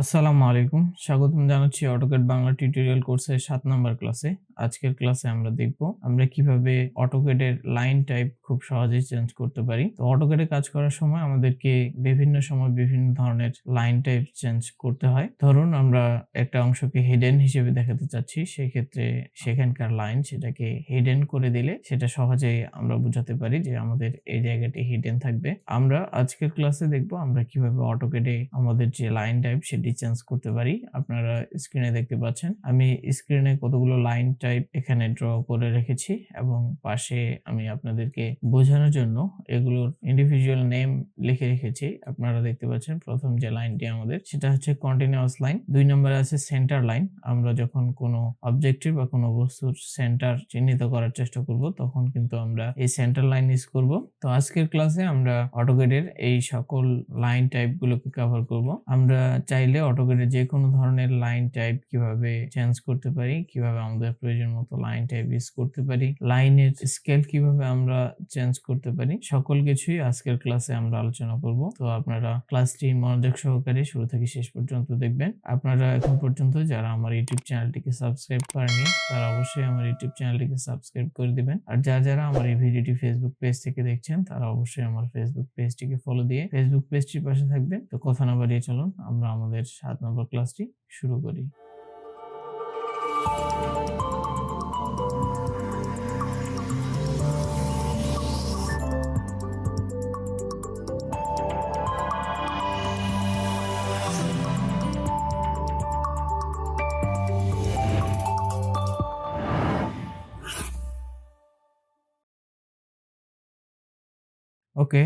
আসসালামু আলাইকুম। স্বাগতম জানাচ্ছি অটোকেট বাংলা টিউটোরিয়াল কোর্সের সাত নম্বর ক্লাসে আজকের ক্লাসে আমরা দেখব আমরা কীভাবে অটোক্যাডের লাইন টাইপ খুব সহজেই চেঞ্জ করতে পারি। তো অটোক্যাডে কাজ করার সময় আমাদেরকে বিভিন্ন সময় বিভিন্ন ধরনের লাইন টাইপ চেঞ্জ করতে হয়। ধরুন আমরা একটা অংশকে হিডেন হিসেবে দেখাতে চাচ্ছি সেই ক্ষেত্রে সেখানকার লাইন সেটাকে হিডেন করে দিলে সেটা সহজেই আমরা বোঝাতে পারি যে আমাদের এই জায়গাটি হিডেন থাকবে। আমরা আজকের ক্লাসে দেখব আমরা কীভাবে অটোক্যাডে আমাদের যে লাইন টাইপ সেটি চেঞ্জ করতে পারি। আপনারা স্ক্রিনে দেখতে পাচ্ছেন। আমি স্ক্রিনে কতগুলো লাইন টাইপ এখানে ড্র করে রেখেছি এবং পাশে আমি আপনাদেরকে বোঝানোর জন্য এগুলোর ইন্ডিভিজুয়াল নেম লিখে রেখেছি। আপনারা দেখতে পাচ্ছেন প্রথম যে লাইনটি আমাদের, সেটা হচ্ছে কন্টিনিউয়াস লাইন দুই নম্বরে আছে সেন্টার লাইন আমরা যখন কোনো অবজেক্টিভ বা কোনো বস্তুর সেন্টার চিহ্নিত করার চেষ্টা করব, তখন কিন্তু আমরা এই সেন্টার লাইন ইউজ করব। তো আজকের ক্লাসে আমরা অটোগেটের এই সকল লাইন টাইপ গুলোকে কভার করব। আমরা চাইলে অটোগেটের যে কোনো ধরনের লাইন টাইপ কীভাবে চেঞ্জ করতে পারি, কীভাবে আমাদের প্রয়োজন মতো লাইন টাইপ ইউজ করতে পারি। লাইনের স্কেল কীভাবে আমরা চেঞ্জ করতে পারি, সকল কিছুই আজকের ক্লাসে আমরা আলোচনা করব। তো আপনারা ক্লাসটি মনোযোগ সহকারে শুরু থেকে শেষ পর্যন্ত দেখবেন। আপনারা এখন পর্যন্ত যারা আমার ইউটিউব চ্যানেলটিকে সাবস্ক্রাইব করেনি তারা অবশ্যই আমার ইউটিউব চ্যানেলটিকে সাবস্ক্রাইব করে দিবেন। আর যারা যারা আমার এই ভিডিওটি ফেসবুক পেজ থেকে দেখছেন, তারা অবশ্যই আমার ফেসবুক পেজটিকে ফলো দিয়ে ফেসবুক পেজটির পাশে থাকবেন। তো কথা না বাড়িয়ে চলুন, আমরা আমাদের সাত নম্বর ক্লাসটি শুরু করি। ওকে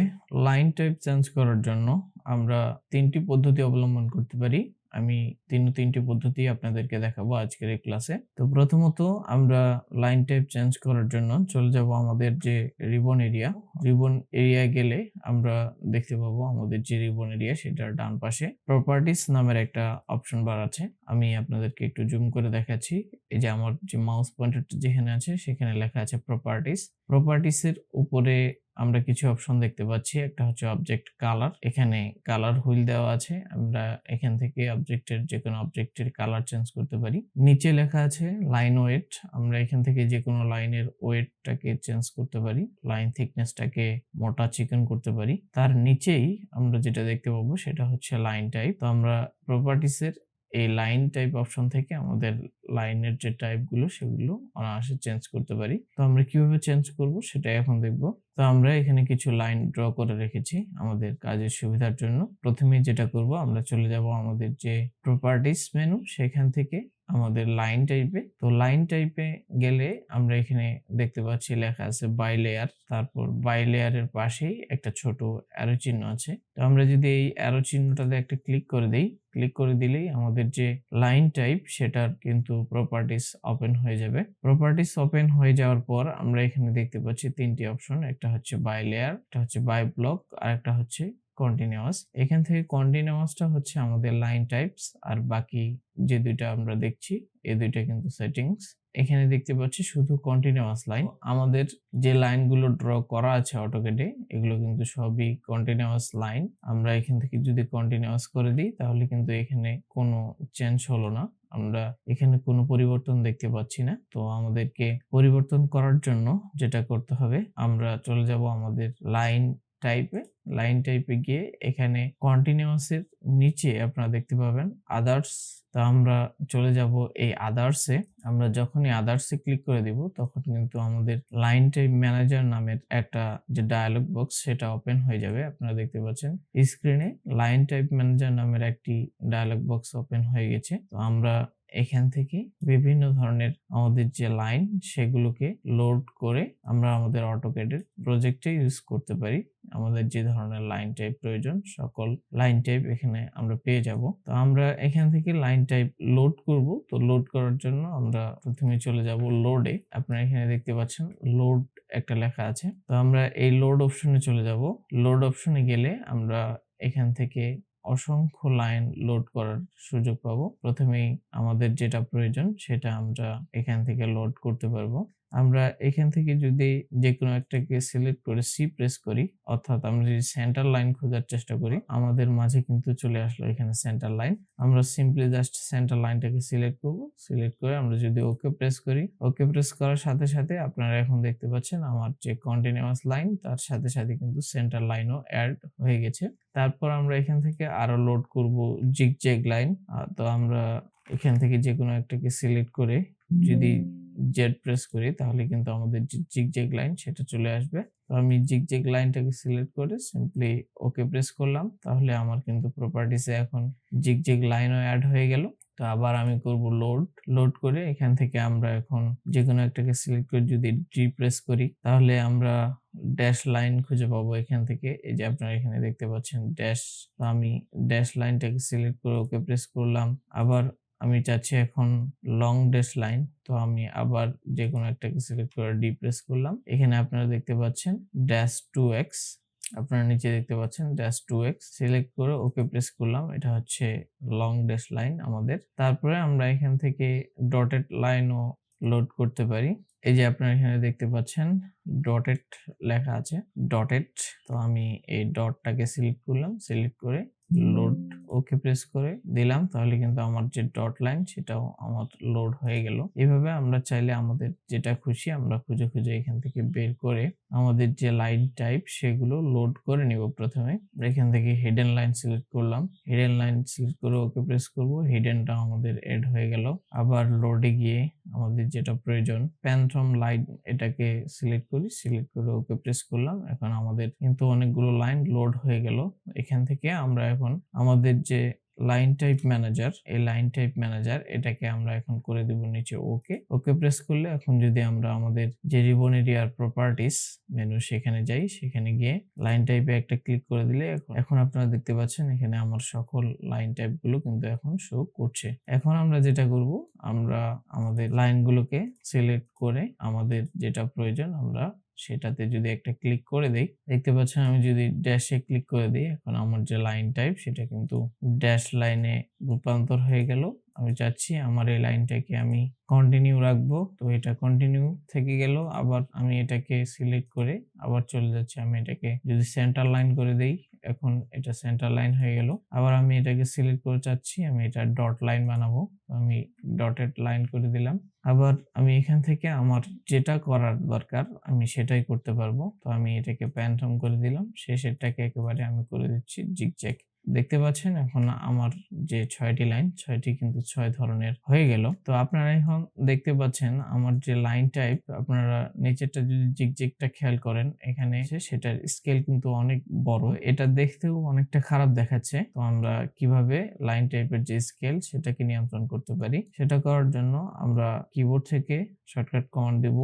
লাইন টাইপ চেঞ্জ করার জন্য আমরা তিনটি পদ্ধতি অবলম্বন করতে পারি। আমি তিন, তিনটি পদ্ধতি আপনাদেরকে দেখাবো আজকের এই ক্লাসে তো প্রথমত আমরা লাইন টাইপ চেঞ্জ করার জন্য চলে যাব আমাদের যে রিবন এরিয়া রিবন এরিয়া গেলে আমরা দেখতে পাবো আমাদের যে রিবন এরিয়া সেটার ডান পাশে প্রপার্টিস নামের একটা অপশন বার আছে। আমি আপনাদেরকে একটু জুম করে দেখাচ্ছি। এই যে আমার যে মাউস পয়েন্টারটা যেখানে আছে সেখানে লেখা আছে প্রপার্টিস প্রপার্টিসের উপরে আমরা কিছু অপশন দেখতে পাচ্ছি। একটা হচ্ছে অবজেক্ট কালার এখানে কালার হুইল দেওয়া আছে। আমরা এখান থেকে অবজেক্টের যে কোনো অবজেক্টের কালার চেঞ্জ করতে পারি। নিচে লেখা আছে লাইন ওয়েট আমরা এখান থেকে যে কোনো লাইনের ওয়েটটাকে চেঞ্জ করতে পারি। লাইন থিকনেসটাকে মোটা চিকন করতে পারি। তার নিচেই আমরা যেটা দেখতে পাবো সেটা হচ্ছে লাইন টাইপ তো আমরা প্রপার্টিসের এই লাইন টাইপ অপশন থেকে আমাদের লাইনের যে টাইপগুলো সেগুলো অনায়াসে চেঞ্জ করতে পারি। তো আমরা কীভাবে চেঞ্জ করব সেটা এখন দেখব। তো আমরা এখানে কিছু লাইন ড্র করে রেখেছি আমাদের কাজের সুবিধার জন্য। প্রথমে যেটা করব, আমরা চলে যাব আমাদের যে প্রপার্টিস মেনু সেখান থেকে আমাদের লাইন টাইপে তো লাইন টাইপে গেলে আমরা এখানে দেখতে পাচ্ছি লেখা আছে বাই লেয়ার তারপর বাই লেয়ারের পাশেই একটা ছোট অ্যারো চিহ্ন আছে। তো আমরা যদি এই অ্যারো চিহ্নটাতে একটা ক্লিক করে দিই ক্লিক করে দিলেই আমাদের যে লাইন টাইপ সেটার কিন্তু প্রপার্টিস ওপেন হয়ে যাবে। প্রপার্টিস ওপেন হয়ে যাওয়ার পর আমরা এখানে দেখতে পাচ্ছি তিনটি অপশন একটা হচ্ছে বাই লেয়ার একটা হচ্ছে বাই ব্লক আর একটা হচ্ছে কন্টিনিউয়াস এখান থেকে কন্টিনিউয়াসটা হচ্ছে আমাদের লাইন টাইপস আর বাকি যে দুইটা আমরা দেখছি, এই দুইটা কিন্তু সেটিংস এখানে দেখতে পাচ্ছি শুধু কন্টিনিউয়াস লাইন আমাদের যে লাইনগুলো ড্র করা আছে অটোকেটে এগুলো কিন্তু সবই কন্টিনিউয়াস লাইন আমরা এখান থেকে যদি কন্টিনিউয়াস করে দিই, তাহলে কিন্তু এখানে কোনো চেঞ্জ হলো না। আমরা এখানে কোনো পরিবর্তন দেখতে পাচ্ছি না। তো আমাদেরকে পরিবর্তন করার জন্য যেটা করতে হবে, আমরা চলে যাব আমাদের লাইন টাইপে লাইন টাইপে গিয়ে এখানে কন্টিনিউয়াসের নিচে আপনারা দেখতে পাবেন আদার্স তো আমরা চলে যাব এই আদার্সে আমরা যখনই আদার্সে ক্লিক করে দিব, তখন কিন্তু আমাদের লাইন টাইপ ম্যানেজার নামের একটা যে ডায়ালগ বক্স সেটা ওপেন হয়ে যাবে। আপনারা দেখতে পাচ্ছেন স্ক্রিনে লাইন টাইপ ম্যানেজার নামের একটি ডায়ালগ বক্স ওপেন হয়ে গেছে। তো আমরা এখান থেকে বিভিন্ন ধরনের আমাদের যে লাইন সেগুলোকে লোড করে আমরা আমাদের অটোক্যাডের প্রজেক্টে ইউজ করতে পারি। আমাদের যে ধরনের লাইন টাইপ প্রয়োজন, সকল লাইন টাইপ এখানে আমরা পেয়ে যাব। তো আমরা এখান থেকে লাইন টাইপ লোড করব। তো লোড করার জন্য আমরা প্রথমে চলে যাব লোডে আপনারা এখানে দেখতে পাচ্ছেন লোড একটা লেখা আছে। তো আমরা এই লোড অপশনে চলে যাব। লোড অপশনে গেলে আমরা এখান থেকে অসংখ্য লাইন লোড করার সুযোগ পাবো। প্রথমেই আমাদের যেটা প্রয়োজন সেটা আমরা এখান থেকে লোড করতে পারব। আমরা এখান থেকে যদি যেকোনো একটাকে সিলেক্ট করে সি প্রেস করি, অর্থাৎ আমরা যদি সেন্টার লাইন খোঁজার চেষ্টা করি, আমাদের মাঝে কিন্তু চলে আসলো এখানে সেন্টার লাইন আমরা সিম্পলি জাস্ট সেন্টার লাইনটাকে সিলেক্ট করব। সিলেক্ট করে আমরা যদি ওকে প্রেস করি ওকে প্রেস করার সাথে সাথে আপনারা এখন দেখতে পাচ্ছেন আমার যে কন্টিনিউয়াস লাইন তার সাথে সাথে কিন্তু সেন্টার লাইনও অ্যাড হয়ে গেছে। তারপর আমরা এখান থেকে আরও লোড করব জিগজ্যাগ লাইন তো আমরা এখান থেকে যে কোনো একটাকে সিলেক্ট করে যদি জেড প্রেস করি, তাহলে কিন্তু আমাদের যে জিগজ্যাগ লাইন সেটা চলে আসবে। তো আমি জিগজ্যাগ লাইনটাকে সিলেক্ট করে সিম্পলি ওকে প্রেস করলাম। তাহলে আমার কিন্তু প্রপার্টিসে এখন জিগজ্যাগ লাইনও অ্যাড হয়ে গেল। তো আবার আমি করব লোড লোড করে এখান থেকে আমরা এখন যে কোনো একটাকে সিলেক্ট করে যদি ডি প্রেস করি, তাহলে আমরা ড্যাশ লাইন খুঁজে পাবো এখান থেকে। এই যে আপনারা এখানে দেখতে পাচ্ছেন ড্যাশ তো আমি ড্যাশ লাইনটাকে সিলেক্ট করে ওকে প্রেস করলাম। আবার আমি চাচ্ছি এখন লং ড্যাশ লাইন তো আমি আবার যে কোনো একটাকে সিলেক্ট করে ডি প্রেস করলাম। এখানে আপনারা দেখতে পাচ্ছেন ড্যাশ টু এক্স আপনারা নিচে দেখতে পাচ্ছেন ড্যাশ টু এক্স সিলেক্ট করে ওকে প্রেস করলাম। এটা হচ্ছে লং ড্যাশ লাইন আমাদের। তারপরে আমরা এখান থেকে ডটেড লাইনও লোড করতে পারি। এই যে আপনারা এখানে দেখতে পাচ্ছেন ডটেড লেখা আছে ডটেড তো আমি এই ডটটাকে সিলেক্ট করলাম সিলেক্ট করে লোড ওকে প্রেস করে দিলাম, তাহলে কিন্তু আমার যে ডট লাইন সেটাও আমার লোড হয়ে গেল। এভাবে আমরা চাইলে আমাদের যেটা খুশি আমরা খুঁজে খুঁজে এখান থেকে বের করে আমাদের যে লাইন টাইপ সেগুলো লোড করে নিব প্রথমে। এখান থেকে হিডেন লাইন সিলেক্ট করলাম। হিডেন লাইন সিলেক্ট করে ওকে প্রেস করব। হিডেনটা আমাদের এড হয়ে গেল। আবার লোডে গিয়ে আমাদের যেটা প্রয়োজন প্যান্থম লাইন এটাকে সিলেক্ট করি। সিলেক্ট করে ওকে প্রেস করলাম। এখন আমাদের কিন্তু অনেকগুলো লাইন লোড হয়ে গেল। এখান থেকে আমরা এখন আমাদের যে লাইন টাইপ ম্যানেজার এই লাইন টাইপ ম্যানেজার এটাকে আমরা এখন করে দিব নিচে ওকে ওকে প্রেস করলে এখন যদি আমরা আমাদের যে রিবন এরিয়ার প্রপার্টিস মেনু সেখানে যাই, সেখানে গিয়ে লাইন টাইপে একটা ক্লিক করে দিলে এখন আপনারা দেখতে পাচ্ছেন এখানে আমার সকল লাইন টাইপগুলো কিন্তু এখন শো করছে। এখন আমরা যেটা করব, আমরা আমাদের লাইনগুলোকে সিলেক্ট করে আমাদের যেটা প্রয়োজন আমরা সেটাতে যদি একটা ক্লিক করে দেই, দেখতে পাচ্ছেন আমি যদি ড্যাশে ক্লিক করে দিই, এখন আমার যে লাইন টাইপ সেটা কিন্তু ড্যাশ লাইনে রূপান্তর হয়ে গেল। আমি চাচ্ছি আমার এই লাইনটাকে আমি কন্টিনিউ রাখব। তো এটা কন্টিনিউ থেকে গেল, আবার আমি এটাকে সিলেক্ট করে আবার চলে যাচ্ছি। আমি এটাকে যদি সেন্টার লাইন করে দেই এখন এটা সেন্টার লাইন হয়ে গেল। আবার আমি এটাকে সিলেক্ট করে চাচ্ছি, আমি এটা ডট লাইন বানাবো। আমি ডটেড লাইন করে দিলাম। আবার আমি এখান থেকে আমার যেটা করার দরকার, আমি সেটাই করতে পারব। তো আমি এটাকে প্যান্টম করে দিলাম। শেষেরটাকে একেবারে আমি করে দিচ্ছি জিগজ্যাগ দেখতে পাচ্ছেন এখন আমার যে ছয়টি লাইন, ছয়টি কিন্তু ছয় ধরনের হয়ে গেল। তো আপনারা এখন দেখতে পাচ্ছেন আমার যে লাইন টাইপ, আপনারা নিচেরটা যদি জিগজিগটা খেয়াল করেন, এখানে এসে সেটার স্কেল কিন্তু অনেক বড়। এটা দেখতেও অনেকটা খারাপ দেখাচ্ছে। তো আমরা কীভাবে লাইন টাইপের যে স্কেল, সেটাকে নিয়ন্ত্রণ করতে পারি, সেটা করার জন্য আমরা কিবোর্ড থেকে শর্টকাট কমান্ড দেব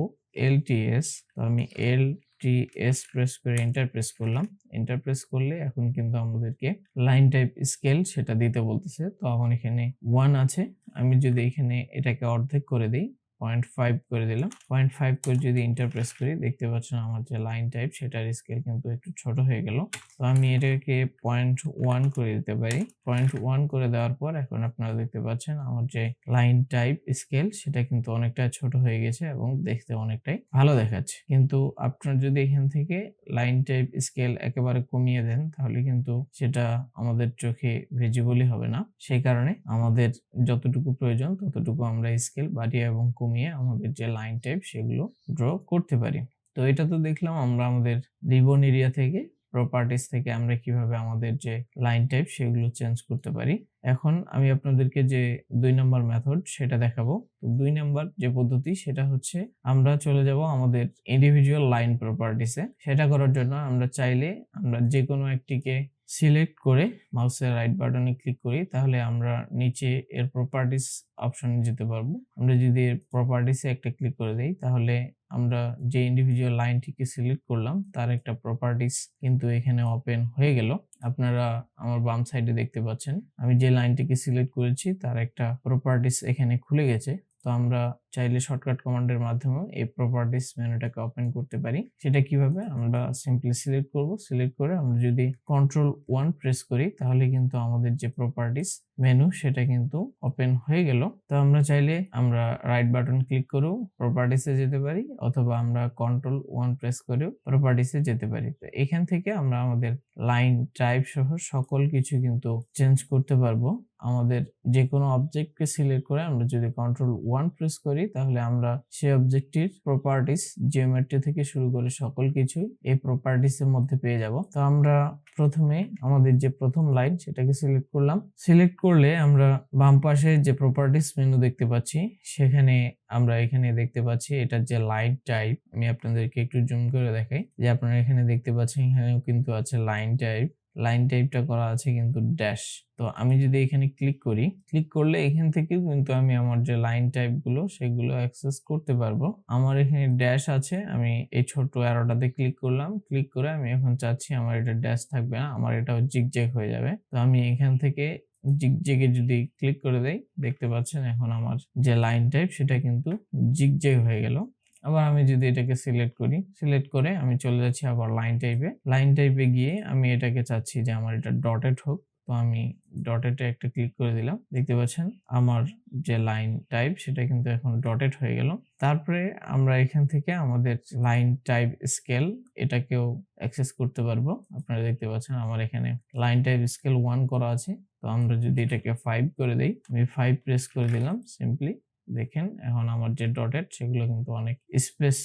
এলটিএস তো আমি এল টি এস প্রেস করে এন্টার প্রেস করলাম। এন্টার প্রেস করলে এখন কিন্তু আমাদেরকে লাইন টাইপ স্কেল সেটা দিতে বলতেছে। তো আমার এখানে ওয়ান আছে। আমি যদি এখানে এটাকে অর্ধেক করে দিই পয়েন্ট ফাইভ করে দিলাম। পয়েন্ট ফাইভ করে যদি ইন্টারপ্রেস করি, দেখতে পাচ্ছেন আমার যে লাইন টাইপ সেটার স্কেল কিন্তু একটু ছোট হয়ে গেল। তো আমি এটাকে পয়েন্ট ওয়ান করে দিতে পারি। পয়েন্ট ওয়ান করে দেওয়ার পর এখন আপনারা দেখতে পাচ্ছেন আমার যে লাইন টাইপ স্কেল সেটা কিন্তু অনেকটা ছোট হয়ে গেছে এবং দেখতে অনেকটাই ভালো দেখাচ্ছে। কিন্তু আপনার যদি এখান থেকে লাইন টাইপ স্কেল একেবারে কমিয়ে দেন, তাহলে কিন্তু সেটা আমাদের চোখে ভিজিবলই হবে না। সেই কারণে আমাদের যতটুকু প্রয়োজন, ততটুকু আমরা স্কেল বাড়িয়ে এবং কমিয়ে আমাদের যে লাইন টাইপ সেগুলো ড্র করতে পারি। তো এটা তো দেখলাম আমরা আমাদের রিবন এরিয়া থেকে প্রপার্টিস থেকে আমরা কীভাবে আমাদের যে লাইন টাইপ সেগুলো চেঞ্জ করতে পারি। এখন আমি আপনাদেরকে যে দুই নম্বর মেথড সেটা দেখাবো। তো দুই নাম্বার যে পদ্ধতি সেটা হচ্ছে আমরা চলে যাব আমাদের ইন্ডিভিজুয়াল লাইন প্রপার্টিসে সেটা করার জন্য আমরা চাইলে আমরা যে কোনো একটিকে সিলেক্ট করে মাউসের রাইট বাটনে ক্লিক করি, তাহলে আমরা নিচে এর প্রপার্টিস অপশনে যেতে পারব। আমরা যদি এর প্রপার্টিসে একটা ক্লিক করে দেই, তাহলে আমরা যে ইন্ডিভিজুয়াল লাইনটিকে সিলেক্ট করলাম, তার একটা প্রপার্টিস কিন্তু এখানে ওপেন হয়ে গেল। আপনারা আমার বাম সাইডে দেখতে পাচ্ছেন। আমি যে লাইনটিকে সিলেক্ট করেছি, তার একটা প্রপার্টিস এখানে খুলে গেছে। তো আমরা চাইলে শর্টকাট কমান্ডের মাধ্যমে এই প্রপার্টিস মেনুটাকে ওপেন করতে পারি। সেটা কীভাবে? আমরা সিম্পলি সিলেক্ট করব। সিলেক্ট করে আমরা যদি কন্ট্রোল ওয়ান প্রেস করি, তাহলে কিন্তু আমাদের যে প্রপার্টিস মেনু সেটা কিন্তু ওপেন হয়ে গেল। তো আমরা চাইলে আমরা রাইট বাটন ক্লিক করেও প্রপার্টিসে যেতে পারি, অথবা আমরা কন্ট্রোল ওয়ান প্রেস করেও প্রপার্টিসে যেতে পারি। তো এখান থেকে আমরা আমাদের লাইন টাইপ সহ সকল কিছু কিন্তু চেঞ্জ করতে পারব। আমাদের যে কোনো অবজেক্টকে সিলেক্ট করে আমরা যদি কন্ট্রোল ওয়ান প্রেস করি, তাহলে আমরা সেই অবজেক্টটির প্রপার্টিস জিওমেট্রি থেকে শুরু করে সকল কিছুই এই প্রপার্টিস এর মধ্যে পেয়ে যাব। তো আমরা প্রথমে আমাদের যে প্রথম লাইন সেটাকে সিলেক্ট করলাম। সিলেক্ট করলে আমরা বাম পাশে যে প্রপার্টিস মেনু দেখতে পাচ্ছি, সেখানে আমরা এখানে দেখতে পাচ্ছি এটার যে লাইন টাইপ আমি আপনাদেরকে একটু জুম করে দেখাই। যে আপনারা এখানে দেখতে পাচ্ছেন, এখানেও কিন্তু আছে লাইন টাইপ লাইন টাইপটা করা আছে কিন্তু ড্যাশ তো আমি যদি এখানে ক্লিক করি ক্লিক করলে এখান থেকেও কিন্তু আমি আমার যে লাইন টাইপগুলো, সেগুলো অ্যাক্সেস করতে পারব। আমার এখানে ড্যাশ আছে, আমি এই ছোট অ্যারোটাতে ক্লিক করলাম। ক্লিক করে আমি এখন চাচ্ছি আমার এটা ড্যাশ থাকবে না, আমার এটাও জিগজ্যাগ হয়ে যাবে। তো আমি এখান থেকে জিগজ্যাগে যদি ক্লিক করে দেই, দেখতে পাচ্ছেন এখন আমার যে লাইন টাইপ সেটা কিন্তু জিগজ্যাগ হয়ে গেল। আবার আমি যদি এটাকে সিলেক্ট করি সিলেক্ট করে আমি চলে যাচ্ছি আবার লাইন টাইপে লাইন টাইপে গিয়ে আমি এটাকে চাচ্ছি যে আমার এটা ডটেড হোক। তো আমি ডটেডে একটা ক্লিক করে দিলাম। দেখতে পাচ্ছেন আমার যে লাইন টাইপ সেটা কিন্তু এখন ডটেড হয়ে গেল। তারপরে আমরা এখান থেকে আমাদের লাইন টাইপ স্কেল এটাকেও অ্যাক্সেস করতে পারব। আপনারা দেখতে পাচ্ছেন আমার এখানে লাইন টাইপ স্কেল ওয়ান করা আছে। তো আমরা যদি এটাকে ফাইভ করে দিই, আমি ফাইভ প্রেস করে দিলাম সিম্পলি দেখেন, এখন আমার যে ডটেড সেগুলো কিন্তু অনেক স্পেস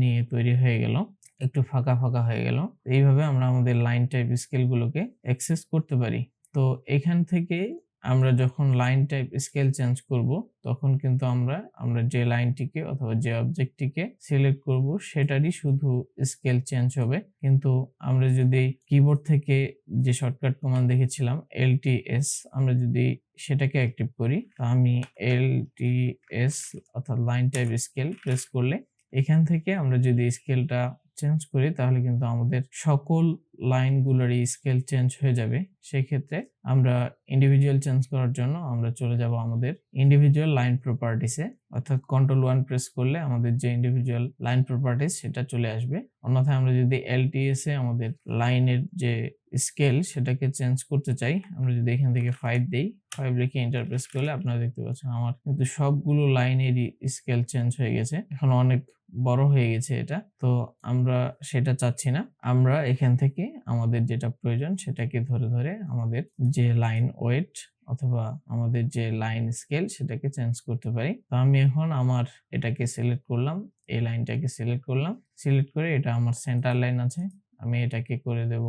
নিয়ে তৈরি হয়ে গেল, একটু ফাঁকা ফাঁকা হয়ে গেল। এইভাবে আমরা আমাদের লাইন টাইপ স্কেলগুলোকে অ্যাক্সেস করতে পারি। তো এখান থেকে আমরা যখন লাইন টাইপ স্কেল চেঞ্জ করব, তখন কিন্তু আমরা আমরা যে লাইনটিকে অথবা যে অবজেক্টটিকে সিলেক্ট করব, সেটারই শুধু স্কেল চেঞ্জ হবে। কিন্তু আমরা যদি কিবোর্ড থেকে যে শর্টকাট কমান্ড দেখেছিলাম এলটিএস আমরা যদি সেটাকে অ্যাক্টিভ করি, তো আমি এলটিএস অর্থাৎ লাইন টাইপ স্কেল প্রেস করলে, এখান থেকে আমরা যদি স্কেলটা চেঞ্জ করি, তাহলে কিন্তু আমাদের সকল লাইনগুলোরই স্কেল চেঞ্জ হয়ে যাবে। সেক্ষেত্রে আমরা ইন্ডিভিজুয়াল চেঞ্জ করার জন্য আমরা চলে যাব আমাদের ইন্ডিভিজুয়াল লাইন প্রপার্টিসে অর্থাৎ কন্ট্রোল ওয়ান প্রেস করলে আমাদের যে ইন্ডিভিজুয়াল লাইন প্রপার্টিস সেটা চলে আসবে। অন্যথায় আমরা যদি এলটিএস এ আমাদের লাইনের যে স্কেল সেটাকে চেঞ্জ করতে চাই, আমরা যদি এখান থেকে ফাইভ দিই ফাইভ লিখে এন্টার প্রেস করলে আপনারা দেখতে পাচ্ছেন, আমার কিন্তু সবগুলো লাইনেরই স্কেল চেঞ্জ হয়ে গেছে। এখন অনেক বড় হয়ে গেছে এটা। তো আমরা সেটা চাচ্ছি না। আমরা এখান থেকে আমাদের যেটা প্রয়োজন সেটাকে ধরে ধরে আমাদের যে লাইন ওয়েট অথবা আমাদের যে লাইন স্কেল সেটাকে চেঞ্জ করতে পারি। তো আমি এখন আমার এটাকে সিলেক্ট করলাম, এই লাইনটাকে সিলেক্ট করলাম। সিলেক্ট করে এটা আমার সেন্টার লাইন আছে। আমি এটাকে করে দেব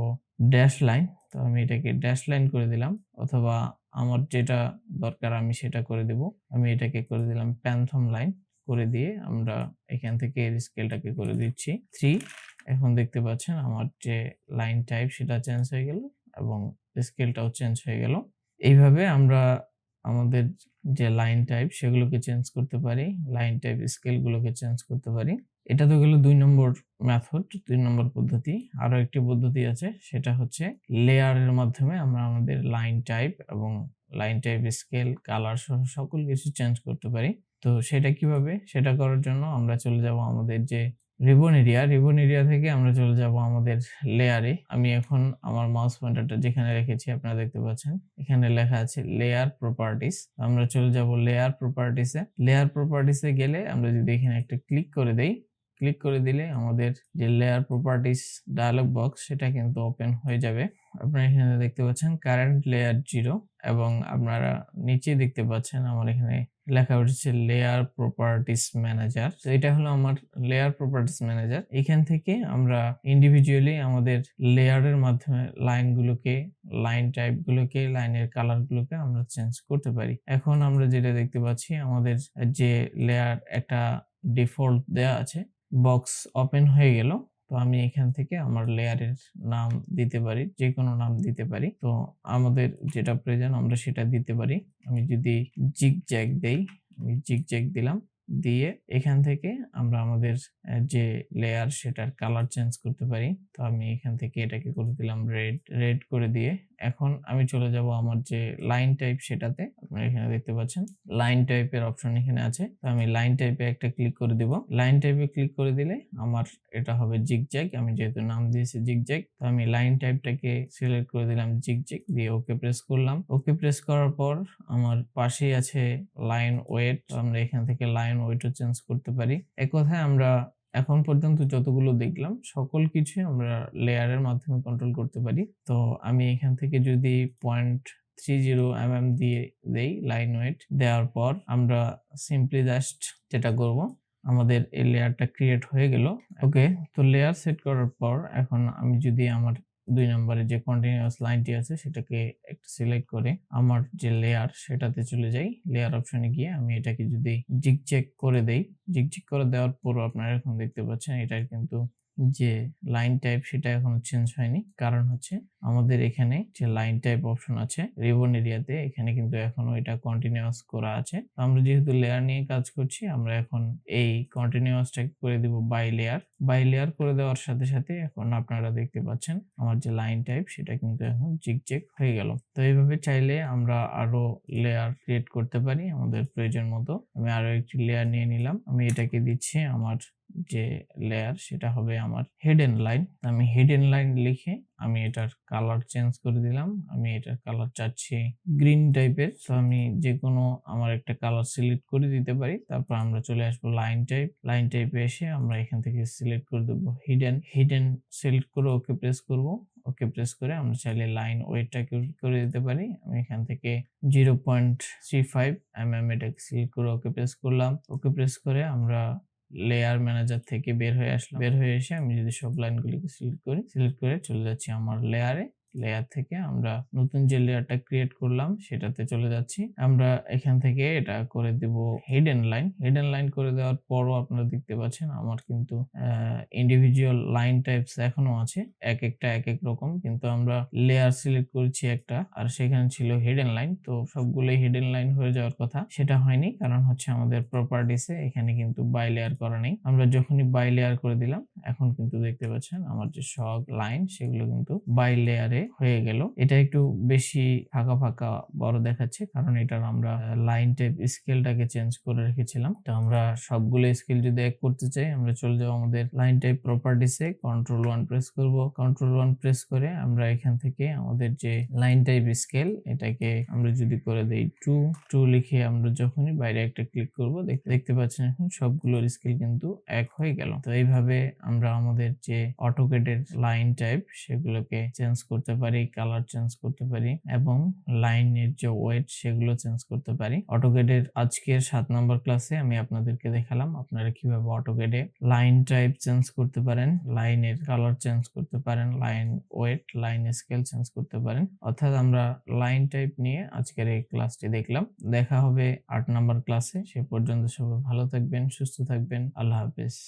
ড্যাশ লাইন। তো আমি এটাকে ড্যাশ লাইন করে দিলাম অথবা আমার যেটা দরকার আমি সেটা করে দেব। আমি এটাকে করে দিলাম প্যান্থম লাইন। করে দিয়ে আমরা এখান থেকে এর স্কেলটাকে করে দিচ্ছি। থ্রি এখন দেখতে পাচ্ছেন আমার যে লাইন টাইপ সেটা চেঞ্জ হয়ে গেল এবং স্কেলটাও চেঞ্জ হয়ে গেল। এইভাবে আমরা আমাদের যে লাইন টাইপ সেগুলোকে চেঞ্জ করতে পারি লাইন টাইপ স্কেলগুলোকে চেঞ্জ করতে পারি। এটা তো গেল দুই নম্বর মেথড দুই নম্বর পদ্ধতি। আরও একটি পদ্ধতি আছে, সেটা হচ্ছে লেয়ারের মাধ্যমে আমরা আমাদের লাইন টাইপ এবং লাইন টাইপ স্কেল কালার সহ সকল কিছু চেঞ্জ করতে পারি। তো সেটা কীভাবে? সেটা করার জন্য আমরা চলে যাব আমাদের যে রিবন এরিয়া। রিবন এরিয়া থেকে আমরা চলে যাব আমাদের লেয়ারে আমি এখন আমার মাউস পয়েন্টারটা যেখানে রেখেছি, আপনারা দেখতে পাচ্ছেন, এখানে লেখা আছে লেয়ার প্রপার্টিস আমরা চলে যাব লেয়ার প্রপার্টিসে লেয়ার প্রপার্টিসে গেলে আমরা যদি এখানে একটা ক্লিক করে দেই ক্লিক করে দিলে আমাদের যে লেয়ার প্রপার্টিস ডায়ালগ বক্স সেটা কিন্তু ওপেন হয়ে যাবে। আপনারা এখানে দেখতে পাচ্ছেন কারেন্ট লেয়ার জিরো এবং আপনারা নিচে দেখতে পাচ্ছেন আমার এখানে লেখা উঠেছে লেয়ার প্রপার্টিস ম্যানেজার তো এটা হলো আমার লেয়ার প্রপার্টিস ম্যানেজার এখান থেকে আমরা ইন্ডিভিজুয়ালি আমাদের লেয়ারের মাধ্যমে লাইনগুলোকে লাইন টাইপগুলোকে লাইনের কালারগুলোকে আমরা চেঞ্জ করতে পারি। এখন আমরা যেটা দেখতে পাচ্ছি, আমাদের যে লেয়ার একটা ডিফল্ট দেয়া আছে বক্স ওপেন হয়ে গেল। তো আমি এখান থেকে আমার লেয়ারের নাম দিতে পারি যে কোনো নাম দিতে পারি। তো আমাদের যেটা প্রয়োজন, আমরা সেটা দিতে পারি। আমি যদি জিগ জ্যাক দেই, আমি জিগ জ্যাক দিলাম, দিয়ে এখান থেকে আমরা আমাদের যে লেয়ার সেটার কালার চেঞ্জ করতে পারি। তো আমি এখান থেকে এটাকে করে দিলাম রেড রেড করে দিয়ে। এখন আমি চলে যাব আমার যে লাইন টাইপ সেটাতে। আপনারা এখানে দেখতে পাচ্ছেন লাইন টাইপের অপশন এখানে আছে। তো আমি লাইন টাইপে একটা ক্লিক করে দিব। লাইন টাইপে ক্লিক করে দিলে আমার এটা হবে জিগজ্যাগ আমি যেহেতু নাম দিয়েছি জিগজ্যাগ তো আমি লাইন টাইপটাকে সিলেক্ট করে দিলাম জিগজ্যাগ দিয়ে ওকে প্রেস করলাম। ওকে প্রেস করার পর আমার পাশেই আছে লাইন ওয়েট আমরা এখান থেকে লাইন ওয়েটও চেঞ্জ করতে পারি। এক কথায় আমরা এখন পর্যন্ত যতগুলো দেখলাম, সকল কিছু আমরা লেয়ারের মাধ্যমে কন্ট্রোল করতে পারি। তো আমি এখান থেকে যদি point three zero M M দিয়ে দেই লাইন ওয়েট দেওয়ার পর আমরা সিম্পলি জাস্ট যেটা করব, আমাদের এই লেয়ারটা ক্রিয়েট হয়ে গেল। ওকে তো লেয়ার সেট করার পর এখন আমি যদি আমার দুই নম্বরে যে কন্টিনিউয়াস লাইনটি আছে, সেটাকে একটা সিলেক্ট করে আমার যে লেয়ার সেটাতে চলে যাই। লেয়ার অপশনে গিয়ে আমি এটাকে যদি জিগচেক করে দেই জিগচেক করে দেওয়ার পরও আপনারা এখন দেখতে পাচ্ছেন, এটার কিন্তু যে লাইন টাইপ সেটা এখনও চেঞ্জ হয়নি। কারণ হচ্ছে আমাদের এখানে যে লাইন টাইপ অপশন আছে রিবন এরিয়াতে এখানে কিন্তু এখনও এটা কন্টিনিউয়াস করা আছে। আমরা যেহেতু লেয়ার নিয়ে কাজ করছি, আমরা এখন এই কন্টিনিউয়াসটাকে করে দিব বাই লেয়ার বাই লেয়ার করে দেওয়ার সাথে সাথে এখন আপনারা দেখতে পাচ্ছেন আমার যে লাইন টাইপ সেটা কিন্তু এখন জিগজেক হয়ে গেল। তো এইভাবে চাইলে আমরা আরও লেয়ার ক্রিয়েট করতে পারি আমাদের প্রয়োজন মতো। আমি আরও একটি লেয়ার নিয়ে নিলাম। আমি এটাকে দিচ্ছি আমার যে লেয়ার সেটা হবে আমার হিডেন লাইন আমি হিডেন লাইন লিখে আমি এটার কালার চেঞ্জ করে দিলাম। আমি এটার কালার চাচ্ছি গ্রিন টাইপের তো আমি যে কোনো আমার একটা কালার সিলেক্ট করে দিতে পারি। তারপর আমরা চলে আসব লাইন টাইপ লাইন টাইপে এসে আমরা এখান থেকে সিলেক্ট করে দেবো হিডেন হিডেন সিলেক্ট করে ওকে প্রেস করব। ওকে প্রেস করে আমরা চাইলে লাইন ওয়েটটা করে দিতে পারি। আমি এখান থেকে zero point three five M M এটাকে সিলেক্ট করে ওকে প্রেস করলাম। ওকে প্রেস করে আমরা লেয়ার ম্যানেজার থেকে বের হয়ে আসলাম। বের হয়ে এসে আমি যদি সব লাইনগুলিকে সিলেক্ট করি সিলেক্ট করে চলে যাচ্ছি আমার লেয়ারে লেয়ার থেকে আমরা নতুন যে লেয়ারটা ক্রিয়েট করলাম, সেটাতে চলে যাচ্ছি। আমরা এখান থেকে এটা করে দেব হিডেন লাইন হিডেন লাইন করে দেওয়ার পরও আপনারা দেখতে পাচ্ছেন আমার কিন্তু ইন্ডিভিজুয়াল লাইন টাইপস এখনও আছে। এক একটা, এক এক রকম। কিন্তু আমরা লেয়ার সিলেক্ট করেছি একটা, আর সেখানে ছিল হিডেন লাইন তো সবগুলোই হিডেন লাইন হয়ে যাওয়ার কথা। সেটা হয়নি, কারণ হচ্ছে আমাদের প্রপার্টিসে এখানে কিন্তু বাই লেয়ার করা নেই। আমরা যখনই বাই লেয়ার করে দিলাম, এখন কিন্তু দেখতে পাচ্ছেন আমার যে সব লাইন সেগুলো কিন্তু বাই লেয়ারে হয়ে গেল। এটা একটু বেশি ফাঁকা ফাঁকা বড় দেখাচ্ছে কারণ এটার আমরা লাইন টাইপ স্কেলটাকে চেঞ্জ করে রেখেছিলাম। তো আমরা সবগুলো স্কেল যদি এক করতে চাই, আমরা চলে যাব আমাদের লাইন টাইপ প্রপার্টিসে কন্ট্রোল ওয়ান প্রেস করব। কন্ট্রোল ওয়ান প্রেস করে আমরা এখান থেকে আমাদের যে লাইন টাইপ স্কেল এটাকে আমরা যদি করে দেই টু টু লিখে আমরা যখনই বাইরে একটা ক্লিক করব দেখতে দেখতে পাচ্ছেন এখন সবগুলোর স্কেল কিন্তু এক হয়ে গেল। তো এইভাবে আমরা আমাদের যে অটোকেটের লাইন টাইপ সেগুলোকে চেঞ্জ করতে পারি কালার চেঞ্জ করতে পারি এবং লাইনের যে ওয়েট সেগুলো চেঞ্জ করতে পারি। অটোকেটের আজকের সাত নম্বর ক্লাসে আমি আপনাদেরকে দেখালাম আপনারা কীভাবে অটোকেটে লাইন টাইপ চেঞ্জ করতে পারেন লাইনের কালার চেঞ্জ করতে পারেন line weight line scale change করতে পারেন। অর্থাৎ আমরা লাইন টাইপ নিয়ে আজকের এই ক্লাসটি দেখলাম। দেখা হবে আট নম্বর ক্লাসে সে পর্যন্ত সবাই ভালো থাকবেন, সুস্থ থাকবেন। আল্লাহ হাফেজ।